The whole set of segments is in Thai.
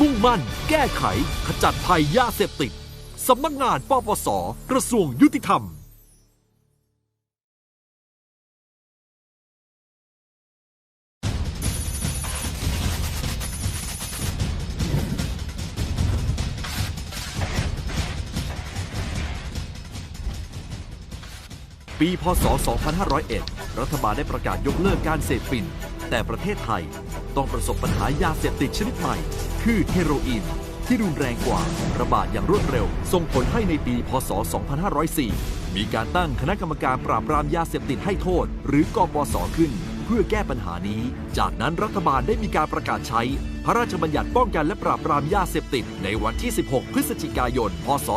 มุ่งมั่น แก้ไข ขจัดภัยยาเสพติด สำนักงานปปส กระทรวงยุติธรรมปี พศ 2501 รัฐบาลได้ประกาศยกเลิกการเสพฝิ่น แต่ประเทศไทยต้องประสบปัญหายาเสพติดชนิดใหม่ คือเฮโรอีน ที่รุนแรงกว่าระบาดอย่างรวดเร็ว ส่งผลให้ในปี พศ 2504 มีการตั้งคณะกรรมการปราบปรามยาเสพติดให้โทษ หรือกปสขึ้น เพื่อแก้ปัญหานี้ จากนั้นรัฐบาลได้มีการประกาศใช้ พระราชบัญญัติป้องกันและปราบปรามยาเสพติด ในวันที่ 16 พฤศจิกายน พศ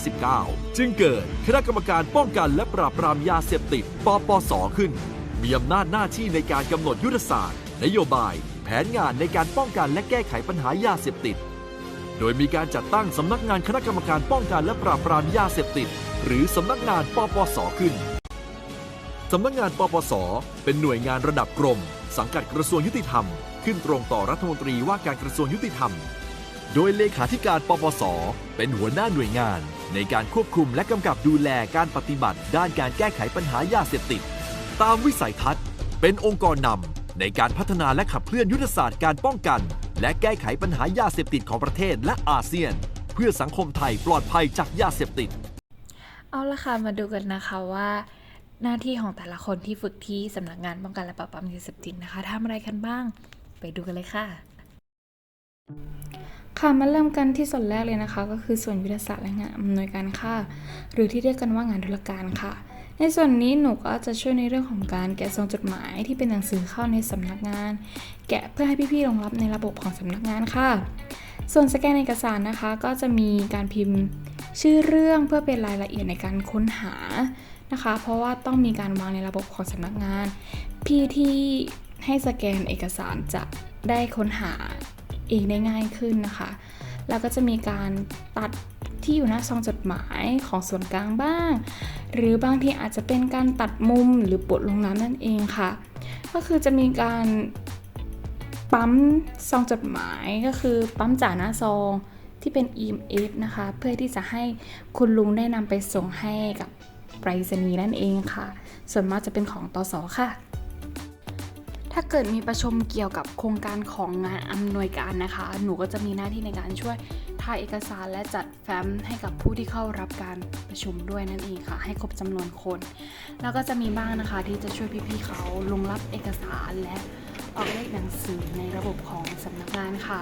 2519 จึงเกิดคณะกรรมการป้องกันและปราบปรามยาเสพติด ปปส ขึ้น มีอำนาจหน้าที่ในการกำหนดยุทธศาสตร์ นโยบาย แผนงานในการป้องกันและแก้ไขปัญหายาเสพติด โดยมีการจัดตั้งสำนักงานคณะกรรมการป้องกันและปราบปรามยาเสพติด หรือสำนักงานปปสขึ้นสำนักงานปปส เป็นหน่วยงานระดับกรม สังกัดกระทรวงยุติธรรม ขึ้นตรงต่อรัฐมนตรีว่าการกระทรวงยุติธรรม โดยเลขาธิการปปส เป็นหัวหน้าหน่วยงาน ในการควบคุมและกำกับดูแลการปฏิบัติ ด้านการแก้ไขปัญหายาเสพติด ตามวิสัยทัศน์ เป็นองค์กรนำ ในการพัฒนาและขับเคลื่อนยุทธศาสตร์การป้องกัน และแก้ไขปัญหายาเสพติดของประเทศและอาเซียน เพื่อสังคมไทยปลอดภัยจากยาเสพติด เอาละค่ะมาดูกันนะคะว่า หน้าที่ของแต่ละคนที่ฝึกที่สำนักงานป้องกันและปราบปรามยาเสพติดนะคะทำอะไรกันบ้าง ไปดูกันเลยค่ะ ค่ะมาเริ่มกันที่ส่วนแรกเลยนะคะ ก็คือส่วนยุทธศาสตร์และงานอำนวยการค่ะ หรือที่เรียกกันว่างานธุรการค่ะ ในส่วนนี้หนูก็จะช่วยในเรื่องของการแกะซองจดหมายที่เป็นหนังสือเข้าในสำนักงาน แกะเพื่อให้พี่ๆรองรับในระบบของสำนักงานค่ะ ส่วนสแกนเอกสารนะคะ ก็จะมีการพิมพ์ชื่อเรื่องเพื่อเป็นรายละเอียดในการค้นหานะคะ เพราะว่าต้องมีการวางในระบบของสำนักงาน พี่ที่ให้สแกนเอกสารจะได้ค้นหาเองได้ง่ายขึ้นนะคะ แล้วก็จะมีการตัด ที่อยู่หน้าซองจดหมายของส่วนกลางบ้าง หรือบางทีอาจจะเป็นการตัดมุมหรือปลดลงน้ำนั่นเองค่ะ ก็คือจะมีการปั๊มซองจดหมายก็คือปั๊มจ่าหน้าซองที่เป็น EMF นะคะ เพื่อที่จะให้คุณลุงได้นำไปส่งให้กับไปรษณีย์นั่นเองค่ะ ส่วนมากจะเป็นของตสค่ะ ถ้าเกิดมีประชุมเกี่ยวกับโครงการของงานอำนวยการนะคะ หนูก็จะมีหน้าที่ในการช่วย ถ่ายเอกสารและจัดแฟ้มให้กับผู้ที่เข้ารับการประชุมด้วยนั่นเองค่ะ ให้ครบจำนวนคน แล้วก็จะมีบ้างนะคะที่จะช่วยพี่ๆเขาลงรับเอกสารและออกเลขหนังสือในระบบของสำนักงานค่ะ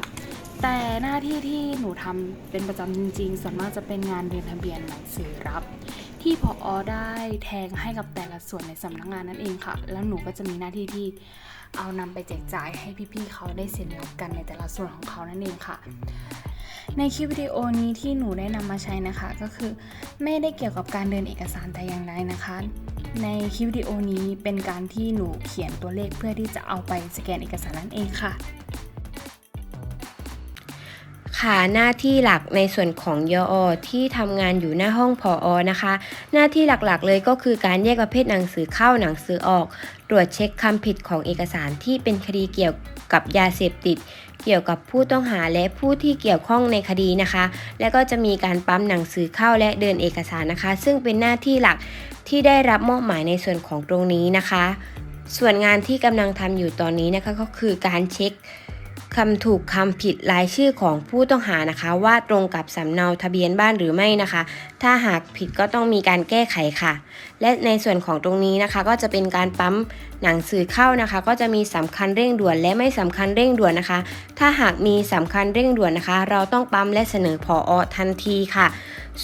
แต่หน้าที่ที่หนูทำเป็นประจำจริงๆส่วนมากจะเป็นงานเรียนทะเบียนหนังสือรับ ที่พออได้แทงให้กับแต่ละส่วนในสำนักงานนั่นเองค่ะ แล้วหนูก็จะมีหน้าที่ที่เอานำไปแจกจ่ายให้พี่ๆเขาได้เซ็นรับกันในแต่ละส่วนของเขานั่นเองค่ะ ในคลิปวิดีโอนี้ที่หนูได้นำมาใช้นะคะ ก็คือไม่ได้เกี่ยวกับการเดินเอกสารแต่อย่างใดนะคะ ในคลิปวิดีโอนี้เป็นการที่หนูเขียนตัวเลขเพื่อที่จะเอาไปสแกนเอกสารนั่นเองค่ะค่ะหน้าที่หลักในส่วนของยอที่ทำงานอยู่หน้าห้องผออนะคะ หน้าที่หลักๆเลยก็คือการแยกประเภทหนังสือเข้าหนังสือออก ตรวจเช็คคำผิดของเอกสารที่เป็นคดีเกี่ยวกับยาเสพติด เกี่ยวกับผู้ต้องหาและผู้ที่เกี่ยวข้องในคดีนะคะ และก็จะมีการปั๊มหนังสือเข้าและเดินเอกสารนะคะ ซึ่งเป็นหน้าที่หลักที่ได้รับมอบหมายในส่วนของตรงนี้นะคะ ส่วนงานที่กำลังทำอยู่ตอนนี้นะคะก็คือการเช็ค คำถูกคำผิดรายชื่อของผู้ต้องหานะคะ ว่าตรงกับสำเนาทะเบียนบ้านหรือไม่นะคะ ถ้าหากผิดก็ต้องมีการแก้ไขค่ะ และในส่วนของตรงนี้นะคะ ก็จะเป็นการปั๊มหนังสือเข้านะคะ ก็จะมีสำคัญเร่งด่วนและไม่สำคัญเร่งด่วนนะคะ ถ้าหากมีสำคัญเร่งด่วนนะคะ เราต้องปั๊มและเสนอพออทันทีค่ะ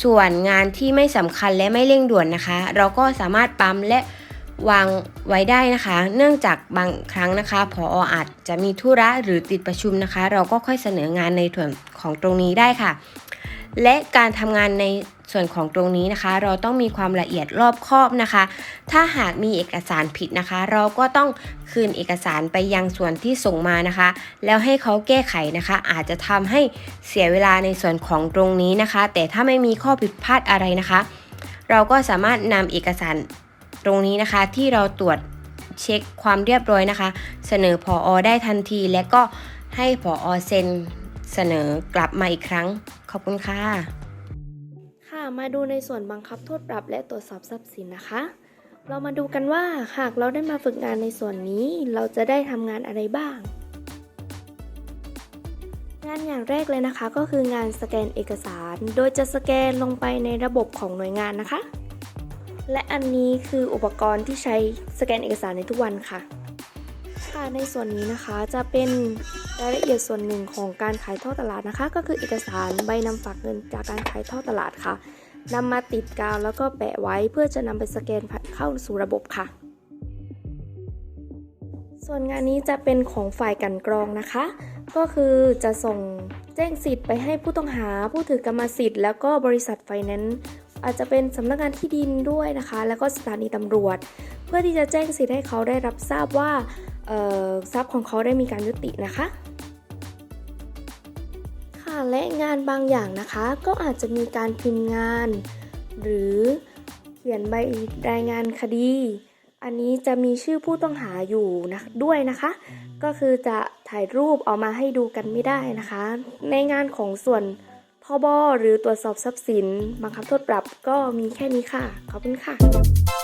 ส่วนงานที่ไม่สำคัญและไม่เร่งด่วนนะคะ เราก็สามารถปั๊มและ วางไว้ได้นะคะ เนื่องจากบางครั้งนะคะพออาจจะมีธุระหรือติดประชุมนะคะ เราก็ค่อยเสนองานในส่วนของตรงนี้ได้ค่ะ และการทำงานในส่วนของตรงนี้นะคะ เราต้องมีความละเอียดรอบคอบนะคะ ถ้าหากมีเอกสารผิดนะคะ เราก็ต้องคืนเอกสารไปยังส่วนที่ส่งมานะคะ แล้วให้เขาแก้ไขนะคะ อาจจะทำให้เสียเวลาในส่วนของตรงนี้นะคะ แต่ถ้าไม่มีข้อผิดพลาดอะไรนะคะ เราก็สามารถนำเอกสาร ตรงนี้นะคะที่เราตรวจเช็คความเรียบร้อยนะคะ เสนอพออได้ทันที และก็ให้พออเซ็นเสนอกลับมาอีกครั้ง ขอบคุณค่ะ ค่ะมาดูในส่วนบังคับโทษปรับและตรวจสอบทรัพย์สินนะคะ เรามาดูกันว่าหากเราได้มาฝึกงานในส่วนนี้ เราจะได้ทำงานอะไรบ้าง งานอย่างแรกเลยนะคะก็คืองานสแกนเอกสาร โดยจะสแกนลงไปในระบบของหน่วยงานนะคะ และอันนี้คืออุปกรณ์ที่ใช้สแกนเอกสารในทุกวันค่ะ ค่ะในส่วนนี้นะคะจะเป็นรายละเอียดส่วนหนึ่งของการขายท่อตลาดนะคะ ก็คือเอกสารใบนำฝากเงินจากการขายท่อตลาดค่ะนำมาติดกาวแล้วก็แปะไว้เพื่อจะนำไปสแกนเข้าสู่ระบบค่ะ ส่วนงานนี้จะเป็นของฝ่ายกันกรองนะคะ ก็คือจะส่งแจ้งสิทธิ์ไปให้ผู้ต้องหาผู้ถือกรรมสิทธิ์ แล้วก็บริษัทไฟแนนซ์ อาจจะเป็นสำนักงานที่ดินด้วยนะคะ แล้วก็สถานีตำรวจ เพื่อที่จะแจ้งสิทธิ์ให้เขาได้รับทราบว่าเอ่อทรัพย์ของเขาได้มีการยุตินะคะค่ะและงานบางอย่างนะคะก็อาจจะมีการพิมพ์งาน หรือเขียนใบรายงานคดี อันนี้จะมีชื่อผู้ต้องหาอยู่นะด้วยนะคะ ก็คือจะถ่ายรูปเอามาให้ดูกันไม่ได้นะคะ ในงานของส่วนท บหรือตรวจสอบทรัพย์สิน บังคับโทษปรับก็มีแค่นี้ค่ะ ขอบคุณค่ะ